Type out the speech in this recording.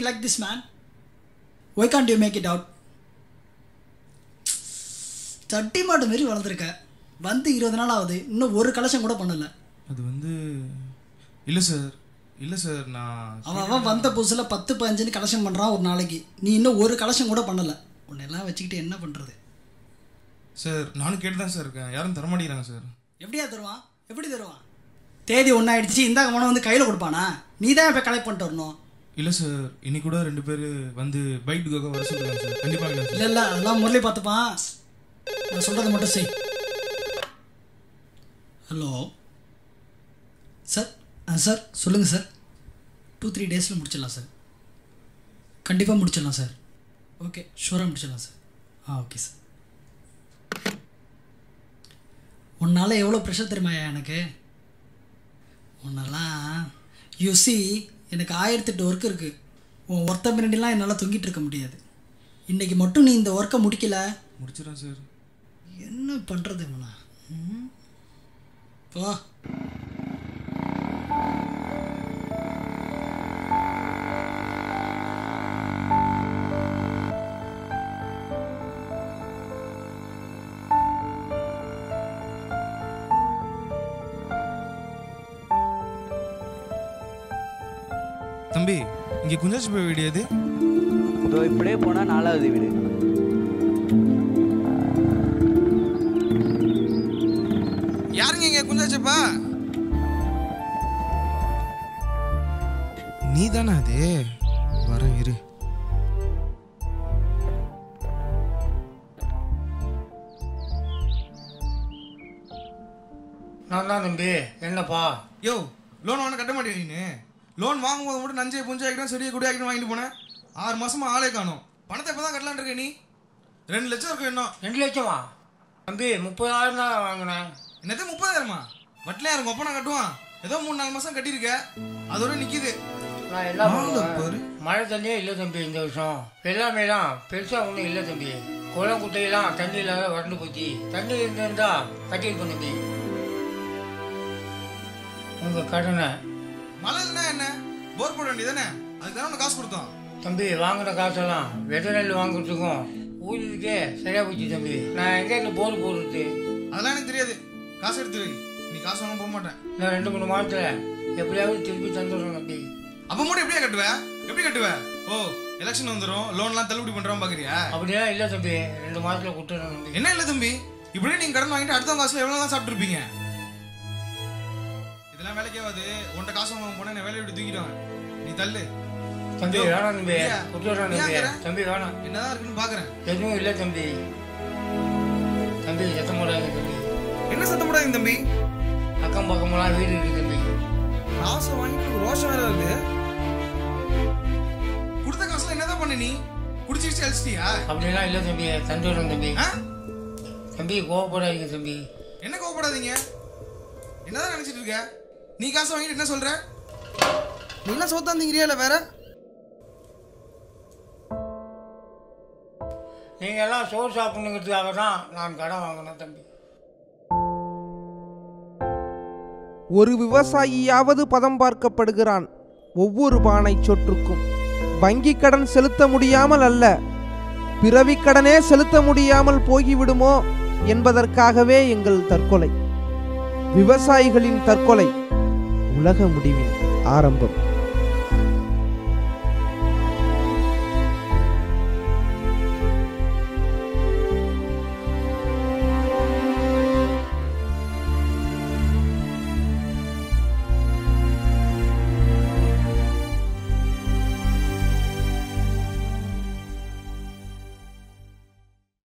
You like this, man? Why can't you make it out? தட்டி மாடு மாரி வளர்ந்துருக்க. வந்து இருபது நாள் ஆகுது. இன்னும் ஒரு கலெக்ஷன் கூட பண்ணல. அது வந்து இல்லை சார் இல்லை சார் நான் அவன் அவன் வந்த புதுசில் பத்து பதினஞ்சுன்னு கலெக்ஷன் பண்ணுறான் ஒரு நாளைக்கு. நீ இன்னும் ஒரு கலெக்ஷன் கூட பண்ணல. உன்னெல்லாம் வச்சுக்கிட்டு என்ன பண்ணுறது சார் நானும் கேட்டு தான் சார் இருக்கேன். யாரும் தரமாட்டேங்கிறாங்க சார் எப்படியா தருவான்? எப்படி தருவான்? தேதி ஒன்றாயிடுச்சு இந்த கவனம் வந்து கையில் கொடுப்பானா? நீ தான் இப்போ கலெக்ட் பண்ணிட்டு வரணும். இல்லை சார் இன்னைக்கு கூட ரெண்டு பேர் வந்து பைக்குக்காக வர சொல்லுவாங்க சார் கண்டிப்பாக இல்லை இல்லை இல்லை. அதெல்லாம் முரளி பார்த்துப்பான். நான் சொல்கிறத மட்டும் செய். ஹலோ சார் ஆ சார் சொல்லுங்கள் சார் டூ த்ரீ டேஸில் முடிச்சிடலாம் சார் கண்டிப்பாக முடிச்சிடலாம் சார் ஓகே ஷூராக முடிச்சிடலாம் சார் ஆ ஓகே சார் உன்னால் எவ்வளோ ப்ரெஷர் தெரியுமாயா எனக்கு? உன்னெல்லாம் யூ சி எனக்கு ஆயிரத்தெட்டு ஒர்க் இருக்குது உன் ஒர்த்த மிரண்டிலாம் என்னால் தொங்கிட்டு இருக்க முடியாது. இன்றைக்கி மட்டும் நீ இந்த ஒர்க்கை முடிக்கல? முடிச்சிடறேன் சார். என்ன பண்ணுறது இவனா? ம்? போ. தம்பி இங்கே குஞ்சாச்சி போய் வீடு எது? இதோ இப்படியே போனால் நாலாவது வீடு. யாருங்க இங்கே குஞ்சாச்சப்பா நீ தானே அது? வரேன் இரு. நான் தான் தம்பி. என்னப்பா? யோ லோன் வாங்க கட்ட மாட்டேன் நீ லோன் வாங்கும்போது மட்டும் நஞ்சை புஞ்சை ஆகிடும் செடியை குடி ஆகிடும் வாங்கிட்டு போனேன். ஆறு மாசமா ஆளே காணும். பணத்தை இப்போ தான் கட்டலான் இருக்க நீ? ரெண்டு லட்சம் இருக்கும் இன்னும். ரெண்டு லட்சமா? தம்பி முப்பதாயிரம் தான் வாங்கினேன். என்னது முப்பதாயிரமா? வட்டிலையா இருக்கும் ஒப்பனை கட்டுவான்? ஏதோ மூணு நாலு மாசம் கட்டியிருக்க. அதோட நிக்குது. நான் எல்லாம். மழை தண்ணியே இல்லை தம்பி இந்த வருஷம். எல்லாமே தான். பெருசாக ஒன்றும் இல்லை தம்பி. குளம் குட்டையெல்லாம் தண்ணி இல்லாத வறண்டு போச்சு. தண்ணி இருந்திருந்தா கட்டியிருப்போம் தம்பி. உங்கள் கடனை போர் போட வேண்டியதானே அதுக்கு தானே காசு கொடுத்தோம். தம்பி வாங்கின காசெல்லாம் விதை நெல் வாங்குறதுக்கும் ஊதியத்துக்கே சரியா போச்சு தம்பி. நான் எங்கே இந்த போர் போடுறது? அதெல்லாம் எனக்கு தெரியாது. காசு எடுத்து வை நீ காசு வாங்க போக மாட்டேன். நான் ரெண்டு மூணு மாதத்தில் எப்படியாவது திருப்பி தந்துடுறேன் தம்பி. அப்ப மட்டும் எப்படியா கட்டுவ? எப்படி கட்டுவ? ஓ எலெக்ஷன் வந்துரும். லோன்லாம் தள்ளுபடி பண்றான் பாக்குறியா? அப்படியெல்லாம் இல்லை தம்பி. ரெண்டு மாதத்தில் கொடுத்துட்றேன் தம்பி. என்ன இல்ல தம்பி? இப்படியே நீங்க கடன் வாங்கிட்டு அடுத்தவங்க காசுல எவ்வளவு தான் சாப்பிட்டு இதெல்லாம் வேலைக்கே ஆகாது உன்ட்ட காசு வாங்க போனா நான் வேலையை விட்டு தூக்கிடுவேன் நீ தள்ளு. தம்பி வேணாம் தம்பி. கொடுத்துட்றேன் தம்பி. தம்பி வேணாம். என்னதான் இருக்குன்னு பாக்குறேன். எதுவும் இல்லை தம்பி. தம்பி சத்தம் போடாது தம்பி. என்ன சத்தம் போடாதீங்க தம்பி? அக்கம் பக்கமெல்லாம் வீடு இருக்கு தம்பி. காசை வாங்கிட்டு ரோஷம் வேற வருது. கொடுத்த காசுல என்னதான் பண்ண நீ? குடிச்சிருச்சு அழிச்சிட்டியா? அப்படிலாம் இல்லை தம்பி. தந்துடுறேன் தம்பி? தம்பி கோவப்படாதீங்க தம்பி. என்ன கோவப்படாதீங்க? என்னதான் நினைச்சிட்டு இருக்க? நீ காசு வாங்கிட்டு என்ன சொல்ற? நீ எல்லாம் சோத்தாந்தீங்கறியா இல்ல வேற? நீங்கள் எல்லாம் சோறு சாப்பிடணுங்கிறதுக்காக தான் நான் கடன் வாங்கினேன் தம்பி. ஒரு விவசாயியாவது பதம் பார்க்கப்படுகிறான் ஒவ்வொரு பானை சொற்றுக்கும். வங்கிக் கடன் செலுத்த முடியாமல் அல்ல பிறவிக் கடனே செலுத்த முடியாமல் போகிவிடுமோ என்பதற்காகவே எங்கள் தற்கொலை. விவசாயிகளின் தற்கொலை. உலக முடிவின் ஆரம்பம்.